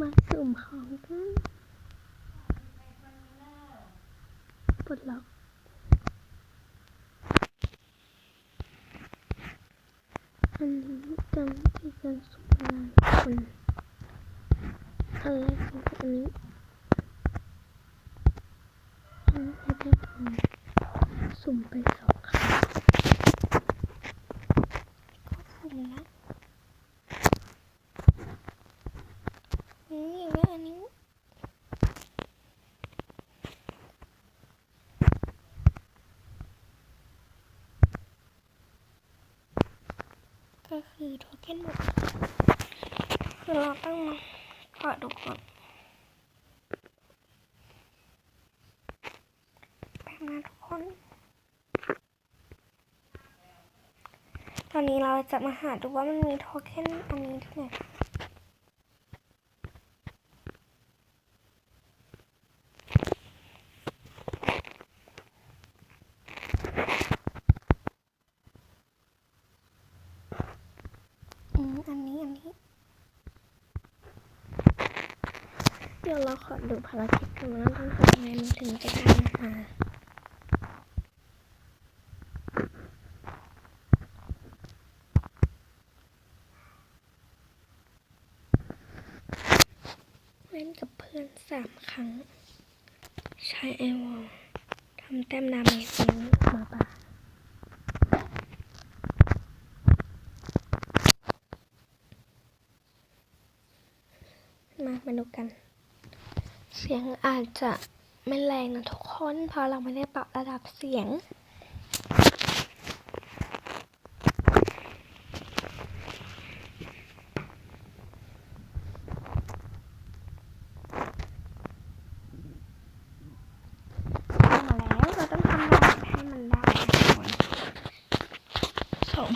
มาสุ่มของกันปลดล็อกอันนี้จำวิธีการสุ่มอะไรคนอะไรกันอันนี้อันนี้จะได้ของสุ่มไปสองครั้งก็สุ่มนะ อืมอย่างนี้อันนี้ ก็คือโทเค็นหมดคือเราต้องมาขอดูก่อนแป๊บนะ ทุกคน ตอนนี้เราจะมาหาดูว่ามันมีโทเค็นอันนี้ที่ไหนอืมอันนี้ อันนี้ เดี๋ยวเราขอดูภารกิจกันนะต้องทำยังไงมันถึงจะได้มาเล่นกับเพื่อน สามครั้ง ใช้ไอวอลทำแต้มนาเมจนี้หมาป่ามามาดูกัน เสียงอาจจะไม่แรงนะทุกคน เพราะเราไม่ได้ปรับระดับเสียง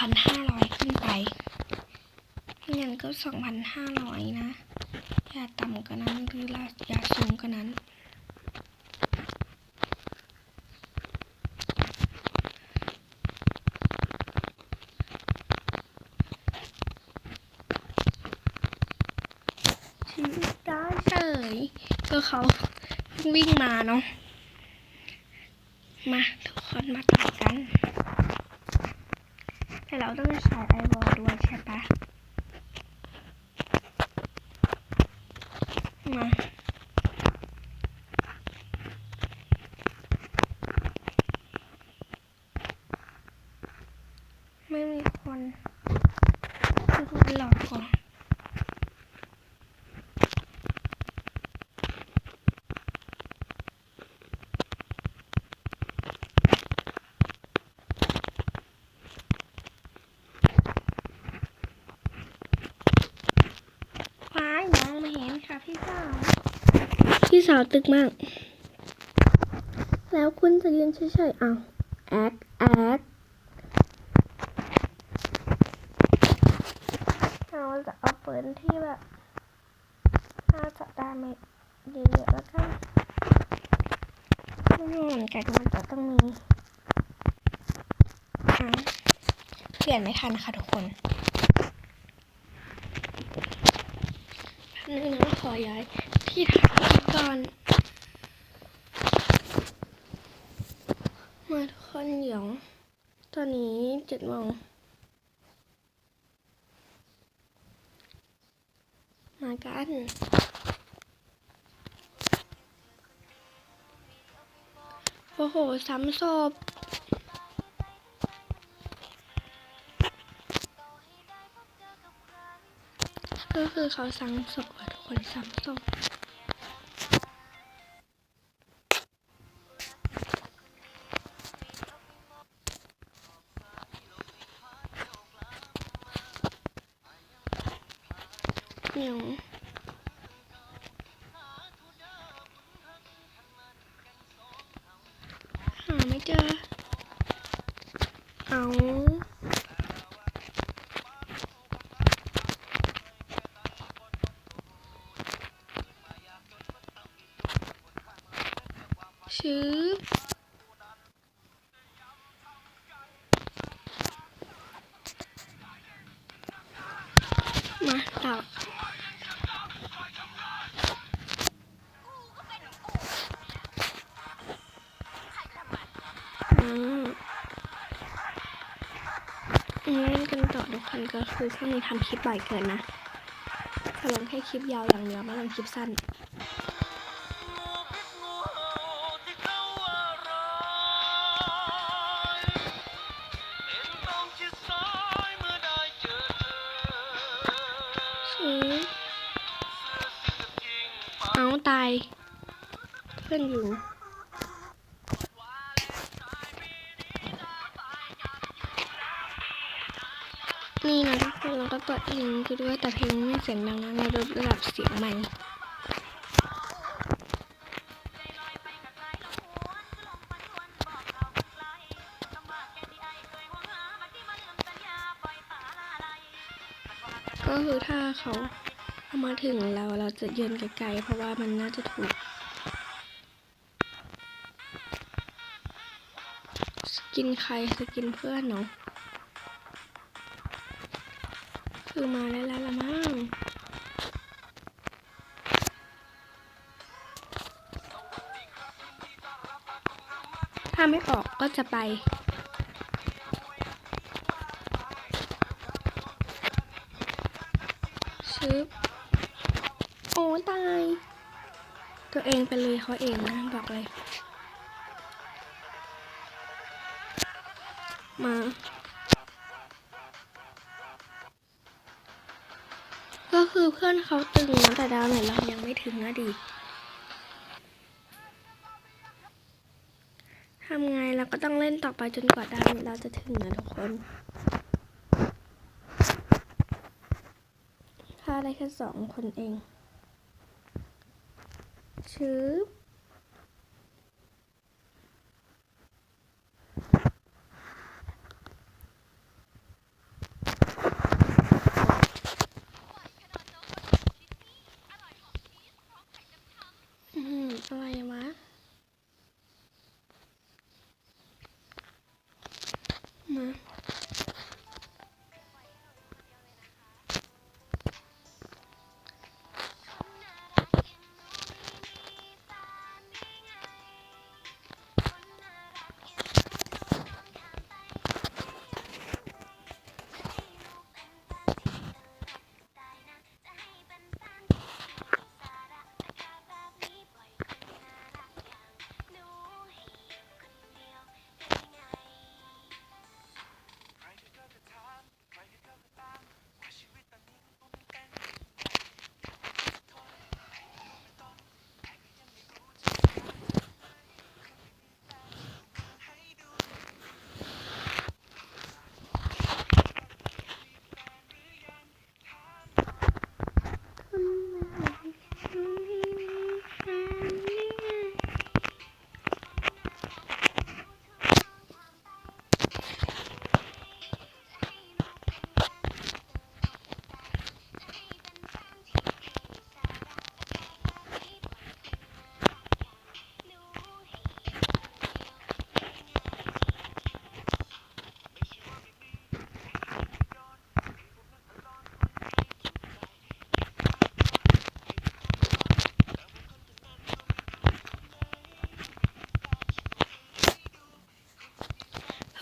2,500 ขึ้นไปไม่งั้นก็ 2,500 นะ อย่าต่ำกว่านั้นหรืออย่าสูงกว่านั้น ชิมได้เฉยก็เขาวิ่งมาเนาะ มา ทุกคนมาต่อกัน แต่เราต้องใช้ไอวอลด้วยใช่ปะ มา ไม่มีคนคือคนหลอกก่อนฟ้ายมองไม่เห็นค่ะพี่สาว พี่ สาวตึกมาก แล้วคุณจะยืนเฉยๆเอาแอคแอคเราจะเอาปืนที่แบบน่าจะได้ไม่เยอะๆแล้วกันไม่แน่เหมือนกันมันจะต้องมีอะเปลี่ยนไม่ทันค่ะทุกคนแป๊บนึงนะขอย้าย ที่ถ่ายก่อนมาทุกคนเดี๋ยว ตอนนี้เจ็ดโมงมากันโอ้โหซ้ำศพก็คือเขาซ้ำศพอะทุกคนซ้ำศพ เดี๋ยวหาไม่เจอ เอาชื่อ ก็คือช่วงนี้ทำคลิปบ่อยเกินนะจะลงแค่คลิปยาวอย่างเดียวไม่ลงคลิปสั้นเอาตาย เพื่อนอยู่ นี่นะทุกคนเราก็เปิดเพลงไปด้วยแต่เพลงไม่เสียงดังนะในระดับเสียงใหม่ก็คือถ้าเขาเอามาถึงเราเราจะยืนไกลๆเพราะว่ามันน่าจะถูก สกินใครสกินเพื่อนเนาะ คือมาแล้วละมั้งถ้าไม่ออกก็จะไป ชึบ โอ้ตาย ตัวเองไปเลยเขาเองนะ บอกเลย มา เพื่อนเขาตึงนะแต่ดาวเนี่ยเรายังไม่ถึงนะดิทำไงเราก็ต้องเล่นต่อไปจนกว่าดาวเนี่ยเราจะถึงนะทุกคนค่าได้แค่สองคนเองชื้อ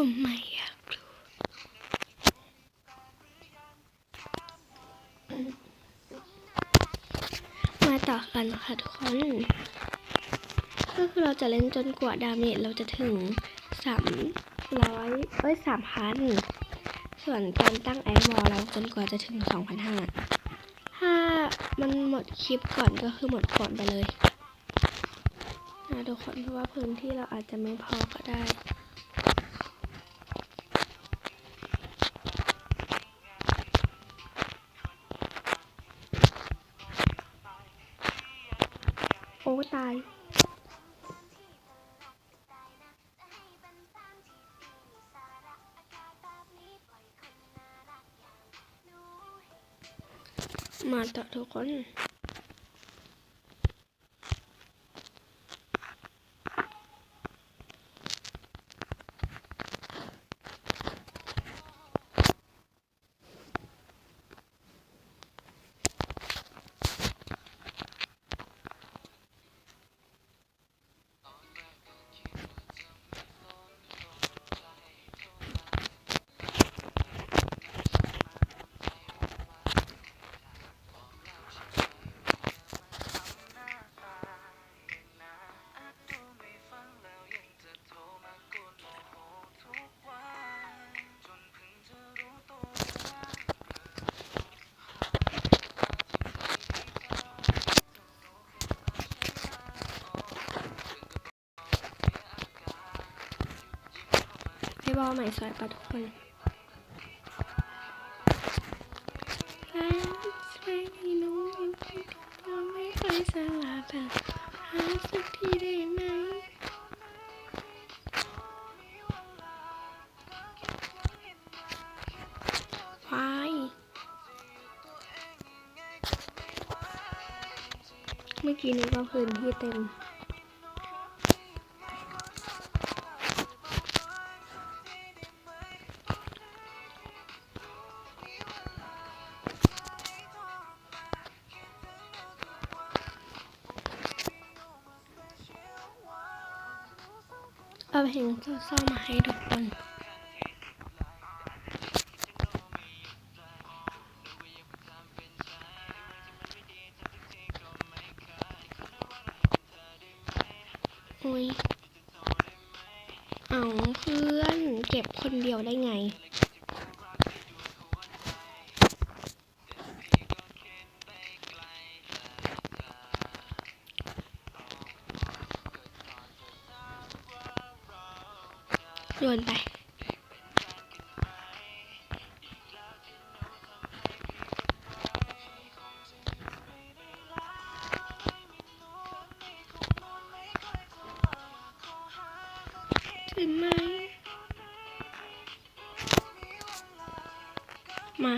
ทำไมอยากรู้มาต่อกันค่ะทุกคน ก็คือเราจะเล่นจนกว่าดาเมจเราจะถึงสามร้อยเอ้ยสามพันส่วนการตั้งไอวอลเราจนกว่าจะถึงสองพันห้าถ้ามันหมดคลิปก่อนก็คือหมดก่อนไปเลยนะทุกคนเพราะว่าพื้นที่เราอาจจะไม่พอก็ได้ มาต่อทุกคน ใหม่สวยปะทุกคนไม่เคยสลับแบบหาสักทีได้ไหมวายเมื่อกี้นี้ก็พื้นที่เต็ม เอาเพลงเศร้ามาให้ทุกคนอุ้ยเอาเพื่อนเก็บคนเดียวได้ไง โยนไป ถึงไหม มา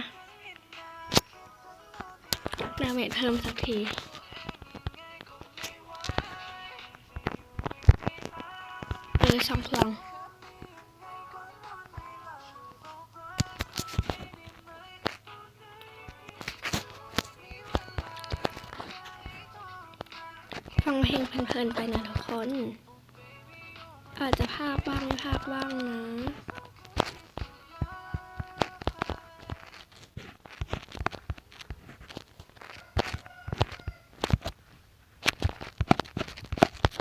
ดาเมจเพิ่มสักทีเออสองพลัง เพลงเพลินๆไปนะทุกคน อาจจะภาพบ้างไม่ภาพบ้างนะ